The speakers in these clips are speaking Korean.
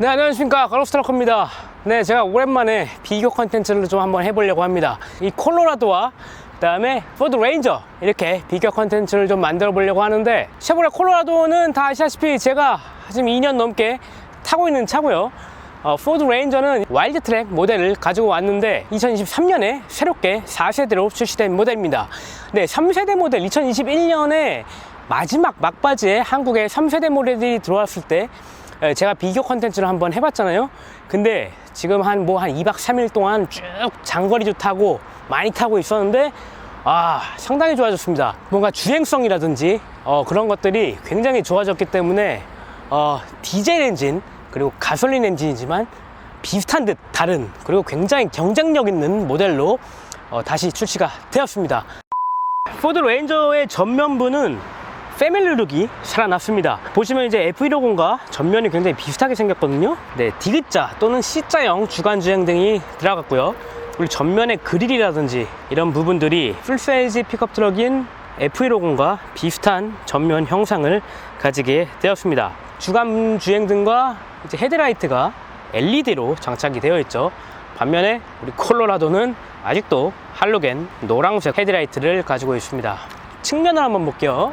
네, 안녕하십니까. 가로스트럭커입니다. 네, 제가 오랜만에 비교 컨텐츠를 좀 한번 해보려고 합니다. 이 콜로라도와 그 다음에 포드 레인저 이렇게 비교 컨텐츠를 좀 만들어 보려고 하는데 쉐보레 콜로라도는 다 아시다시피 제가 지금 2년 넘게 타고 있는 차고요. 어, 포드 레인저는 와일드 트랙 모델을 가지고 왔는데 2023년에 새롭게 4세대로 출시된 모델입니다. 네, 3세대 모델 2021년에 마지막 막바지에 한국에 3세대 모델이 들어왔을 때 에, 제가 비교 컨텐츠를 한번 해봤잖아요. 근데 지금 한뭐 한 2박 3일 동안 쭉 장거리도 타고 많이 타고 있었는데 아 상당히 좋아졌습니다. 뭔가 주행성이라든지 어, 그런 것들이 굉장히 좋아졌기 때문에 어, 디젤 엔진 그리고 가솔린 엔진이지만 비슷한 듯 다른 그리고 굉장히 경쟁력 있는 모델로 어, 다시 출시가 되었습니다. 포드 레인저의 전면부는 패밀리 룩이 살아났습니다. 보시면 이제 F150과 전면이 굉장히 비슷하게 생겼거든요. 네, D자 또는 C자형 주간 주행 등이 들어갔고요. 그리고 전면의 그릴이라든지 이런 부분들이 풀사이즈 픽업 트럭인 F150과 비슷한 전면 형상을 가지게 되었습니다. 주간 주행 등과 이제 헤드라이트가 LED로 장착이 되어 있죠. 반면에 우리 콜로라도는 아직도 할로겐 노란색 헤드라이트를 가지고 있습니다. 측면을 한번 볼게요.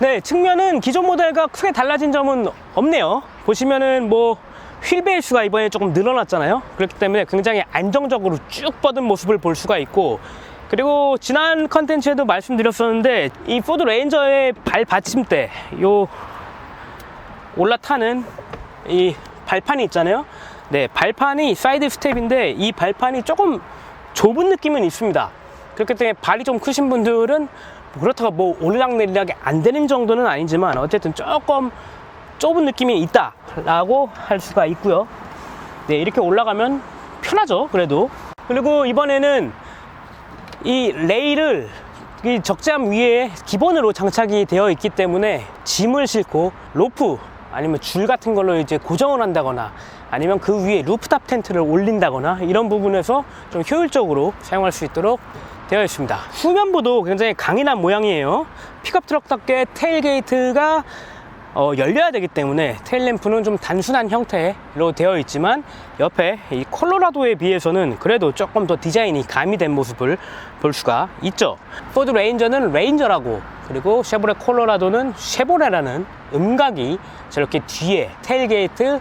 네, 측면은 기존 모델과 크게 달라진 점은 없네요. 보시면은 뭐 휠베이스가 이번에 조금 늘어났잖아요. 그렇기 때문에 굉장히 안정적으로 쭉 뻗은 모습을 볼 수가 있고 그리고 지난 컨텐츠에도 말씀드렸었는데 이 포드 레인저의 발 받침대 요 올라타는 이 발판이 있잖아요. 네, 발판이 사이드 스텝인데 이 발판이 조금 좁은 느낌은 있습니다. 그렇기 때문에 발이 좀 크신 분들은 뭐 그렇다고 뭐 올락내리락이 안 되는 정도는 아니지만 어쨌든 조금 좁은 느낌이 있다라고 할 수가 있고요. 네, 이렇게 올라가면 편하죠. 그래도. 그리고 이번에는 이 레일을 이 적재함 위에 기본으로 장착이 되어 있기 때문에 짐을 싣고 로프 아니면 줄 같은 걸로 이제 고정을 한다거나 아니면 그 위에 루프탑 텐트를 올린다거나 이런 부분에서 좀 효율적으로 사용할 수 있도록 되어 있습니다. 후면부도 굉장히 강인한 모양이에요. 픽업 트럭답게 테일게이트가 어, 열려야 되기 때문에 테일램프는 좀 단순한 형태로 되어 있지만 옆에 이 콜로라도에 비해서는 그래도 조금 더 디자인이 가미된 모습을 볼 수가 있죠. 포드 레인저는 레인저라고 그리고 쉐보레 콜로라도는 쉐보레라는 음각이 저렇게 뒤에 테일게이트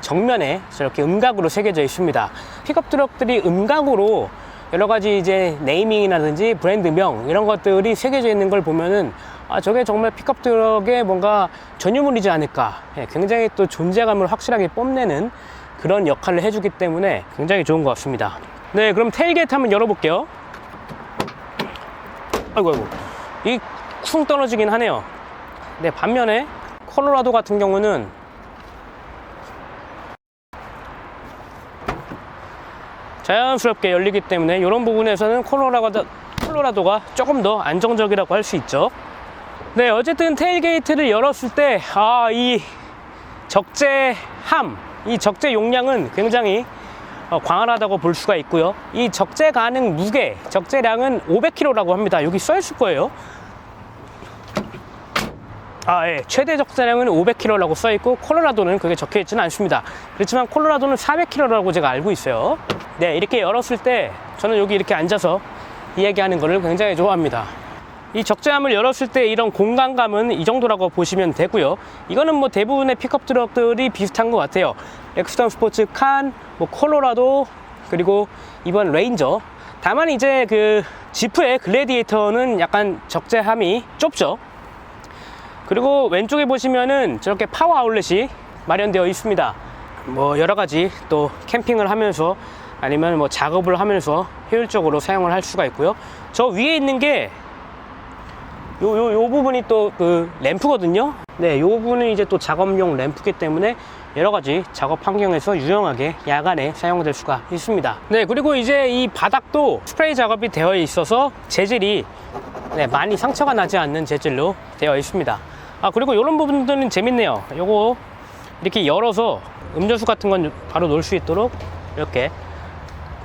정면에 저렇게 음각으로 새겨져 있습니다. 픽업 트럭들이 음각으로 여러 가지 이제 네이밍이라든지 브랜드명 이런 것들이 새겨져 있는 걸 보면은 아 저게 정말 픽업 트럭의 뭔가 전유물이지 않을까. 예, 굉장히 또 존재감을 확실하게 뽐내는 그런 역할을 해주기 때문에 굉장히 좋은 것 같습니다. 네 그럼 테일게이트 한번 열어볼게요. 아이고 아이고. 이 쿵 떨어지긴 하네요. 네 반면에 콜로라도 같은 경우는 자연스럽게 열리기 때문에 이런 부분에서는 콜로라도, 콜로라도가 조금 더 안정적이라고 할 수 있죠. 네, 어쨌든 테일게이트를 열었을 때, 아, 이 적재함, 이 적재 용량은 굉장히 어, 광활하다고 볼 수가 있고요. 이 적재 가능 무게, 적재량은 500kg라고 합니다. 여기 써 있을 거예요. 아, 예. 최대 적재량은 500kg라고 써 있고 콜로라도는 그게 적혀 있지는 않습니다. 그렇지만 콜로라도는 400kg라고 제가 알고 있어요. 네, 이렇게 열었을 때 저는 여기 이렇게 앉아서 이야기하는 거를 굉장히 좋아합니다. 이 적재함을 열었을 때 이런 공간감은 이 정도라고 보시면 되고요. 이거는 뭐 대부분의 픽업 트럭들이 비슷한 것 같아요. 엑스턴 스포츠 칸, 뭐 콜로라도, 그리고 이번 레인저. 다만 이제 그 지프의 글래디에이터는 약간 적재함이 좁죠. 그리고 왼쪽에 보시면은 저렇게 파워 아울렛이 마련되어 있습니다. 뭐 여러 가지 또 캠핑을 하면서 아니면 뭐 작업을 하면서 효율적으로 사용을 할 수가 있고요. 저 위에 있는 게 요, 요, 요 부분이 또 그 램프거든요. 네, 요 부분은 이제 또 작업용 램프기 때문에 여러 가지 작업 환경에서 유용하게 야간에 사용될 수가 있습니다. 네, 그리고 이제 이 바닥도 스프레이 작업이 되어 있어서 재질이 네, 많이 상처가 나지 않는 재질로 되어 있습니다. 아, 그리고 이런 부분들은 재밌네요. 요거 이렇게 열어서 음료수 같은 건 바로 놓을 수 있도록 이렇게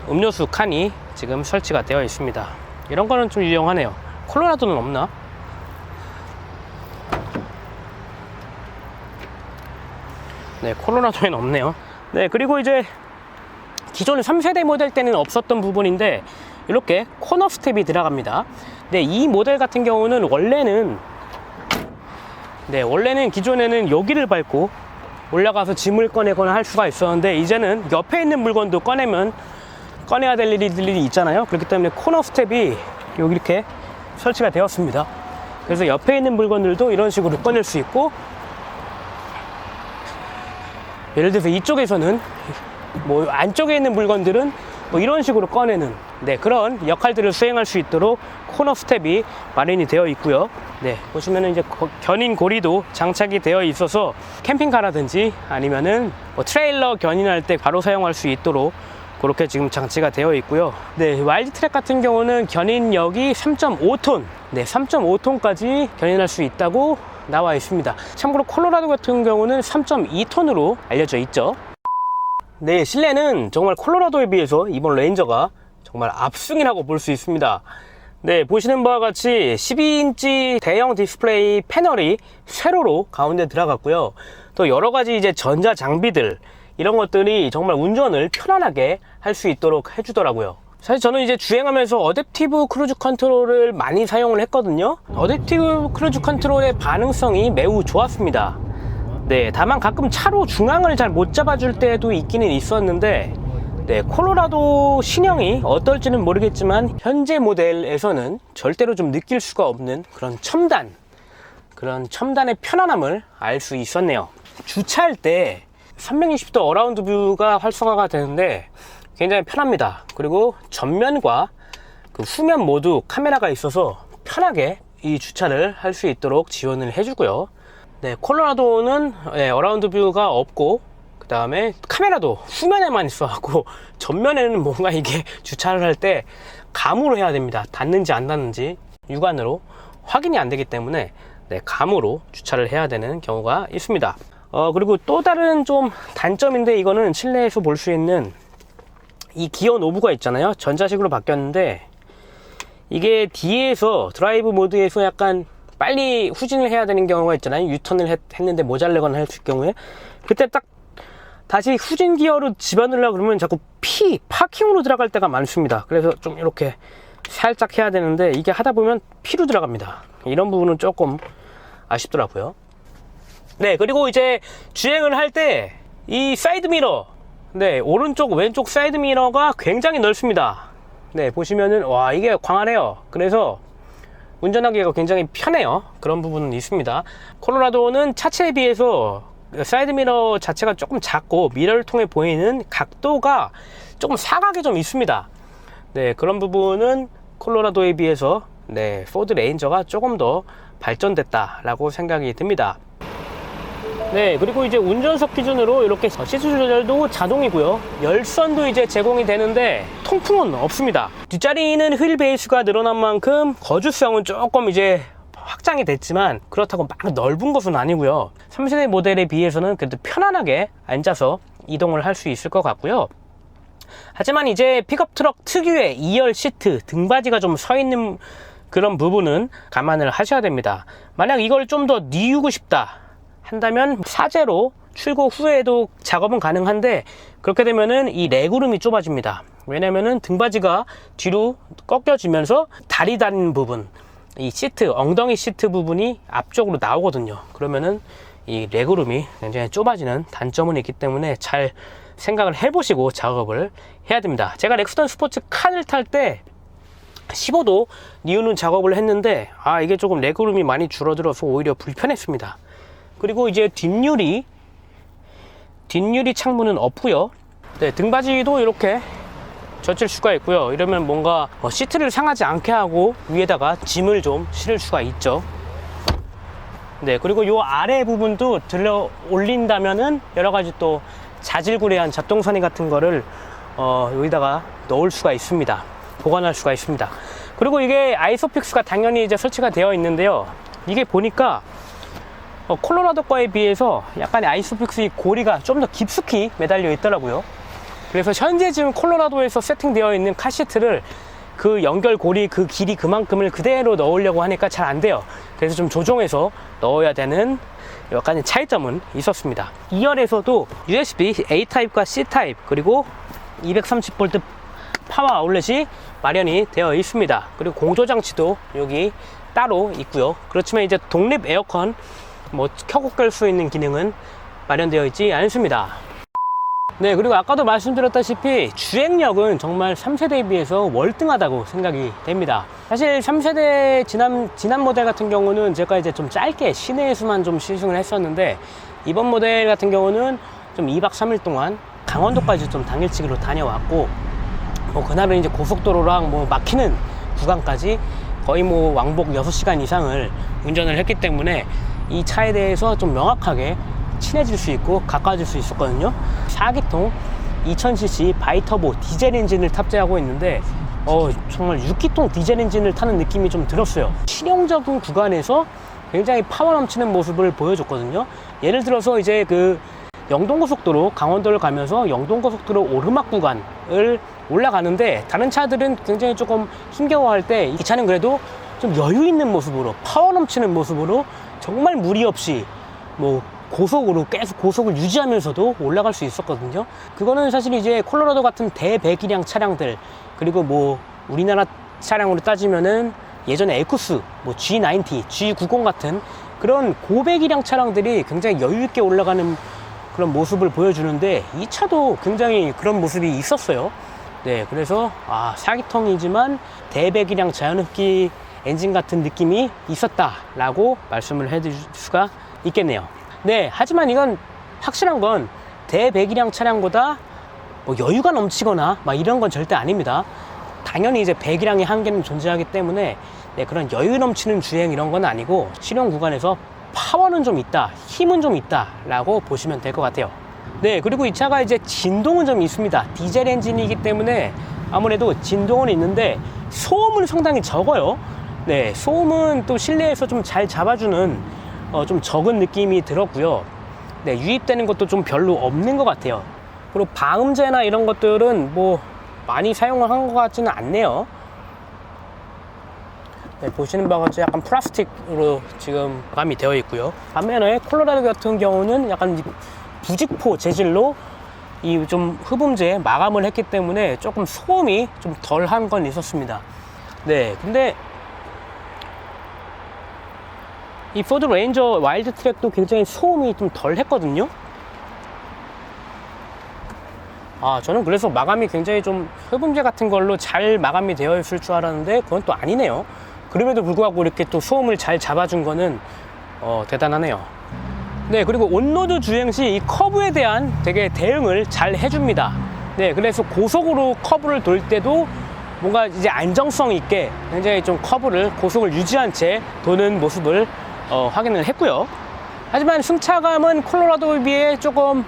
음료수 칸이 지금 설치가 되어 있습니다. 이런 거는 좀 유용하네요. 콜로라도는 없나? 네, 콜로라도에는 없네요. 네, 그리고 이제 기존 3세대 모델 때는 없었던 부분인데 이렇게 코너 스텝이 들어갑니다. 네, 이 모델 같은 경우는 원래는 네, 원래는 기존에는 여기를 밟고 올라가서 짐을 꺼내거나 할 수가 있었는데 이제는 옆에 있는 물건도 꺼내면 꺼내야 될 일이 있잖아요. 그렇기 때문에 코너 스텝이 여기 이렇게 설치가 되었습니다. 그래서 옆에 있는 물건들도 이런 식으로 꺼낼 수 있고 예를 들어서 이쪽에서는 뭐 안쪽에 있는 물건들은 뭐 이런 식으로 꺼내는 네, 그런 역할들을 수행할 수 있도록 코너 스텝이 마련이 되어 있고요. 네, 보시면은 이제 거- 견인 고리도 장착이 되어 있어서 캠핑카라든지 아니면은 뭐 트레일러 견인할 때 바로 사용할 수 있도록 그렇게 지금 장치가 되어 있고요. 네, 와일드 트랙 같은 경우는 견인력이 3.5톤, 네, 3.5톤까지 견인할 수 있다고 나와 있습니다. 참고로 콜로라도 같은 경우는 3.2톤으로 알려져 있죠. 네, 실내는 정말 콜로라도에 비해서 이번 레인저가 정말 압승이라고 볼 수 있습니다. 네, 보시는 바와 같이 12인치 대형 디스플레이 패널이 세로로 가운데 들어갔고요. 또 여러 가지 이제 전자 장비들 이런 것들이 정말 운전을 편안하게 할 수 있도록 해주더라고요. 사실 저는 이제 주행하면서 어댑티브 크루즈 컨트롤을 많이 사용을 했거든요. 어댑티브 크루즈 컨트롤의 반응성이 매우 좋았습니다. 네, 다만 가끔 차로 중앙을 잘 못 잡아줄 때도 있기는 있었는데, 네, 콜로라도 신형이 어떨지는 모르겠지만, 현재 모델에서는 절대로 좀 느낄 수가 없는 그런 첨단, 그런 첨단의 편안함을 알 수 있었네요. 주차할 때 360도 어라운드 뷰가 활성화가 되는데, 굉장히 편합니다. 그리고 전면과 그 후면 모두 카메라가 있어서 편하게 이 주차를 할 수 있도록 지원을 해주고요. 네, 콜로라도는 네, 어라운드 뷰가 없고 그 다음에 카메라도 후면에만 있어갖고 전면에는 뭔가 이게 주차를 할 때 감으로 해야 됩니다. 닿는지 안 닿는지 육안으로 확인이 안 되기 때문에 네, 감으로 주차를 해야 되는 경우가 있습니다. 어, 그리고 또 다른 좀 단점인데 이거는 실내에서 볼 수 있는 이 기어 노브가 있잖아요. 전자식으로 바뀌었는데 이게 뒤에서 드라이브 모드에서 약간 빨리 후진을 해야 되는 경우가 있잖아요. 유턴을 했, 는데 모자르거나 했을 경우에 그때 딱 다시 후진 기어로 집어넣으려고 그러면 자꾸 피 파킹으로 들어갈 때가 많습니다. 그래서 좀 이렇게 살짝 해야 되는데 이게 하다 보면 피로 들어갑니다. 이런 부분은 조금 아쉽더라고요. 네, 그리고 이제 주행을 할 때 이 사이드 미러, 네, 오른쪽, 왼쪽 사이드 미러가 굉장히 넓습니다. 네, 보시면은, 와, 이게 광활해요. 그래서 운전하기가 굉장히 편해요. 그런 부분은 있습니다. 콜로라도는 차체에 비해서 사이드 미러 자체가 조금 작고 미러를 통해 보이는 각도가 조금 사각이 좀 있습니다. 네, 그런 부분은 콜로라도에 비해서 네, 포드 레인저가 조금 더 발전됐다라고 생각이 듭니다. 네, 그리고 이제 운전석 기준으로 이렇게 시트 조절도 자동이고요. 열선도 이제 제공이 되는데 통풍은 없습니다. 뒷자리는 휠 베이스가 늘어난 만큼 거주성은 조금 이제 확장이 됐지만 그렇다고 막 넓은 것은 아니고요. 3세대 모델에 비해서는 그래도 편안하게 앉아서 이동을 할 수 있을 것 같고요. 하지만 이제 픽업 트럭 특유의 2열 시트 등받이가 좀 서 있는 그런 부분은 감안을 하셔야 됩니다. 만약 이걸 좀 더 뉘우고 싶다 한다면 사제로 출고 후에도 작업은 가능한데 그렇게 되면은 이 레그룸이 좁아집니다. 왜냐면은 등받이가 뒤로 꺾여지면서 다리 닿는 부분, 이 시트, 엉덩이 시트 부분이 앞쪽으로 나오거든요. 그러면은 이 레그룸이 굉장히 좁아지는 단점은 있기 때문에 잘 생각을 해보시고 작업을 해야 됩니다. 제가 렉스턴 스포츠 칸을 탈 때 15도 니우는 작업을 했는데 아 이게 조금 레그룸이 많이 줄어들어서 오히려 불편했습니다. 그리고 이제 뒷유리 뒷유리 창문은 없고요. 네, 등받이도 이렇게 젖힐 수가 있고요. 이러면 뭔가 어, 시트를 상하지 않게 하고 위에다가 짐을 좀 실을 수가 있죠. 네, 그리고 요 아래 부분도 들러 올린다면은 여러 가지 또 자질구레한 잡동사니 같은 거를 어, 여기다가 넣을 수가 있습니다. 보관할 수가 있습니다. 그리고 이게 아이소픽스가 당연히 이제 설치가 되어 있는데요. 이게 보니까 어, 콜로라도 거에 비해서 약간 아이소픽스의 고리가 좀 더 깊숙이 매달려 있더라고요. 그래서 현재 지금 콜로라도에서 세팅되어 있는 카시트를 그 연결고리 그 길이 그만큼을 그대로 넣으려고 하니까 잘 안 돼요. 그래서 좀 조정해서 넣어야 되는 약간의 차이점은 있었습니다. 2열에서도 USB A 타입과 C 타입 그리고 230V 파워 아울렛이 마련이 되어 있습니다. 그리고 공조 장치도 여기 따로 있고요. 그렇지만 이제 독립 에어컨 뭐 켜고 끌 수 있는 기능은 마련되어 있지 않습니다. 네, 그리고 아까도 말씀드렸다시피 주행력은 정말 3세대에 비해서 월등하다고 생각이 됩니다. 사실 3세대 지난, 지난 모델 같은 경우는 제가 이제 좀 짧게 시내에서만 좀 시승을 했었는데 이번 모델 같은 경우는 좀 2박 3일 동안 강원도까지 좀 당일치기로 다녀왔고 뭐 그날은 이제 고속도로랑 뭐 막히는 구간까지 거의 뭐 왕복 6시간 이상을 운전을 했기 때문에 이 차에 대해서 좀 명확하게 친해질 수 있고 가까워질 수 있었거든요. 4기통 2000cc 바이터보 디젤 엔진을 탑재하고 있는데 어, 정말 6기통 디젤 엔진을 타는 느낌이 좀 들었어요. 실용적인 구간에서 굉장히 파워 넘치는 모습을 보여줬거든요. 예를 들어서 이제 그 영동고속도로 강원도를 가면서 영동고속도로 오르막 구간을 올라가는데 다른 차들은 굉장히 조금 힘겨워할 때 이 차는 그래도 좀 여유 있는 모습으로 파워 넘치는 모습으로 정말 무리 없이 뭐 고속으로 계속 고속을 유지하면서도 올라갈 수 있었거든요. 그거는 사실 이제 콜로라도 같은 대배기량 차량들 그리고 뭐 우리나라 차량으로 따지면은 예전에 에쿠스, 뭐 G90, G90 같은 그런 고배기량 차량들이 굉장히 여유 있게 올라가는 그런 모습을 보여주는데 이 차도 굉장히 그런 모습이 있었어요. 네, 그래서 아, 4기통이지만 대배기량 자연흡기 엔진 같은 느낌이 있었다라고 말씀을 해드릴 수가 있겠네요. 네, 하지만 이건 확실한 건 대배기량 차량보다 뭐 여유가 넘치거나 막 이런 건 절대 아닙니다. 당연히 이제 배기량의 한계는 존재하기 때문에 네, 그런 여유 넘치는 주행 이런 건 아니고 실용 구간에서 파워는 좀 있다, 힘은 좀 있다라고 보시면 될 것 같아요. 네, 그리고 이 차가 이제 진동은 좀 있습니다. 디젤 엔진이기 때문에 아무래도 진동은 있는데 소음은 상당히 적어요. 네, 소음은 또 실내에서 좀 잘 잡아주는 어, 좀 적은 느낌이 들었고요. 네, 유입되는 것도 좀 별로 없는 것 같아요. 그리고 방음제나 이런 것들은 뭐 많이 사용을 한 것 같지는 않네요. 네, 보시는 바와 같이 약간 플라스틱으로 지금 감이 되어 있고요. 반면에 콜로라도 같은 경우는 약간 이 부직포 재질로 이 좀 흡음재 마감을 했기 때문에 조금 소음이 좀 덜한 건 있었습니다. 네, 근데 이 포드 레인저 와일드 트랙도 굉장히 소음이 좀 덜 했거든요. 아, 저는 그래서 마감이 굉장히 좀 흡음재 같은 걸로 잘 마감이 되어 있을 줄 알았는데 그건 또 아니네요. 그럼에도 불구하고 이렇게 또 소음을 잘 잡아준 거는 어, 대단하네요. 네, 그리고 온로드 주행 시 이 커브에 대한 되게 대응을 잘 해줍니다. 네, 그래서 고속으로 커브를 돌 때도 뭔가 이제 안정성 있게 굉장히 좀 커브를 고속을 유지한 채 도는 모습을 어, 확인을 했고요. 하지만 승차감은 콜로라도에 비해 조금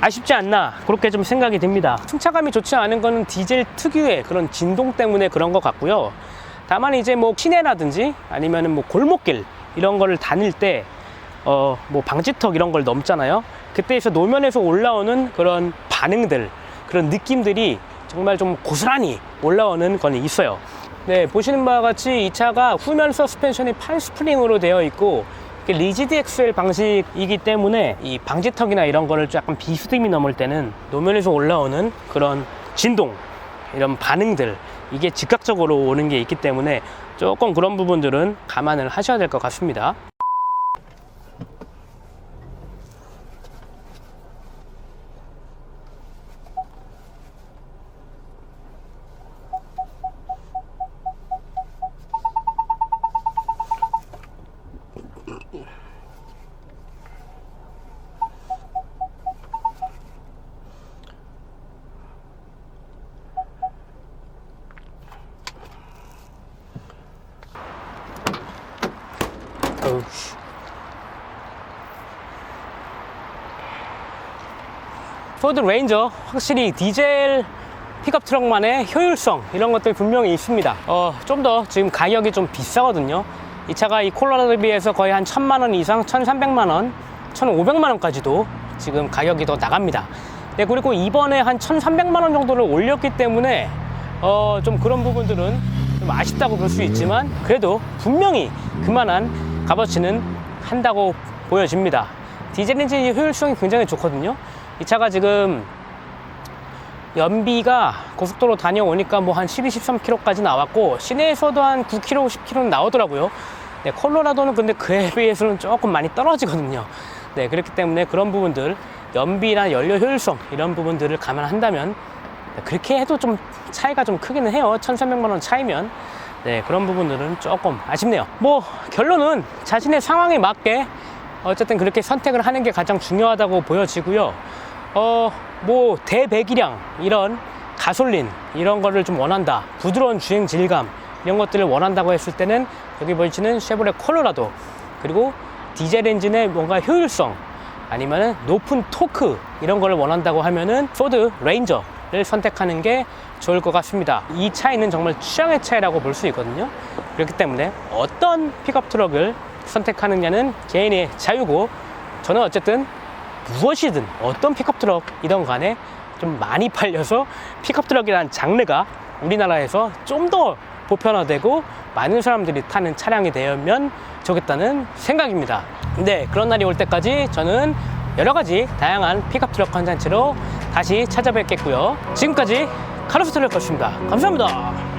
아쉽지 않나 그렇게 좀 생각이 듭니다. 승차감이 좋지 않은 거는 디젤 특유의 그런 진동 때문에 그런 것 같고요. 다만 이제 뭐 시내라든지 아니면은 뭐 골목길 이런 거를 다닐 때 어 뭐 방지턱 이런 걸 넘잖아요. 그때에서 노면에서 올라오는 그런 반응들 그런 느낌들이 정말 좀 고스란히 올라오는 건 있어요. 네, 보시는 바와 같이 이 차가 후면 서스펜션이 판 스프링으로 되어 있고 리지드 엑셀 방식이기 때문에 이 방지턱이나 이런 거를 약간 비스듬히 넘을 때는 노면에서 올라오는 그런 진동 이런 반응들 이게 즉각적으로 오는 게 있기 때문에 조금 그런 부분들은 감안을 하셔야 될 것 같습니다. 포드 레인저 확실히 디젤 픽업 트럭만의 효율성 이런 것들 분명히 있습니다. 어, 좀 더 지금 가격이 좀 비싸거든요. 이 차가 이 콜로라도에 비해서 거의 한 천만 원 이상, 천삼백만 원, 천오백만 원까지도 지금 가격이 더 나갑니다. 네, 그리고 이번에 한 천삼백만 원 정도를 올렸기 때문에 어, 좀 그런 부분들은 좀 아쉽다고 볼 수 있지만 그래도 분명히 그만한 값어치는 한다고 보여집니다. 디젤 엔진의 효율성이 굉장히 좋거든요. 이 차가 지금 연비가 고속도로 다녀오니까 뭐 한 12, 13km까지 나왔고 시내에서도 한 9km, 10km는 나오더라고요. 네, 콜로라도는 근데 그에 비해서는 조금 많이 떨어지거든요. 네, 그렇기 때문에 그런 부분들 연비나 연료 효율성 이런 부분들을 감안한다면 네, 그렇게 해도 좀 차이가 좀 크기는 해요. 1,300만 원 차이면 네, 그런 부분들은 조금 아쉽네요. 뭐 결론은 자신의 상황에 맞게 어쨌든 그렇게 선택을 하는 게 가장 중요하다고 보여지고요. 어, 뭐 대배기량 이런 가솔린 이런 거를 좀 원한다. 부드러운 주행 질감 이런 것들을 원한다고 했을 때는 여기 보이시는 쉐보레 콜로라도 그리고 디젤 엔진의 뭔가 효율성 아니면은 높은 토크 이런 거를 원한다고 하면은 포드 레인저를 선택하는 게 좋을 것 같습니다. 이 차이는 정말 취향의 차이라고 볼 수 있거든요. 그렇기 때문에 어떤 픽업 트럭을 선택하느냐는 개인의 자유고 저는 어쨌든 무엇이든 어떤 픽업 트럭이든 간에 좀 많이 팔려서 픽업 트럭이라는 장르가 우리나라에서 좀 더 보편화되고 많은 사람들이 타는 차량이 되면 좋겠다는 생각입니다. 네, 그런 날이 올 때까지 저는 여러 가지 다양한 픽업 트럭 컨텐츠로 다시 찾아뵙겠고요. 지금까지 카르스 트럭이었습니다. 감사합니다.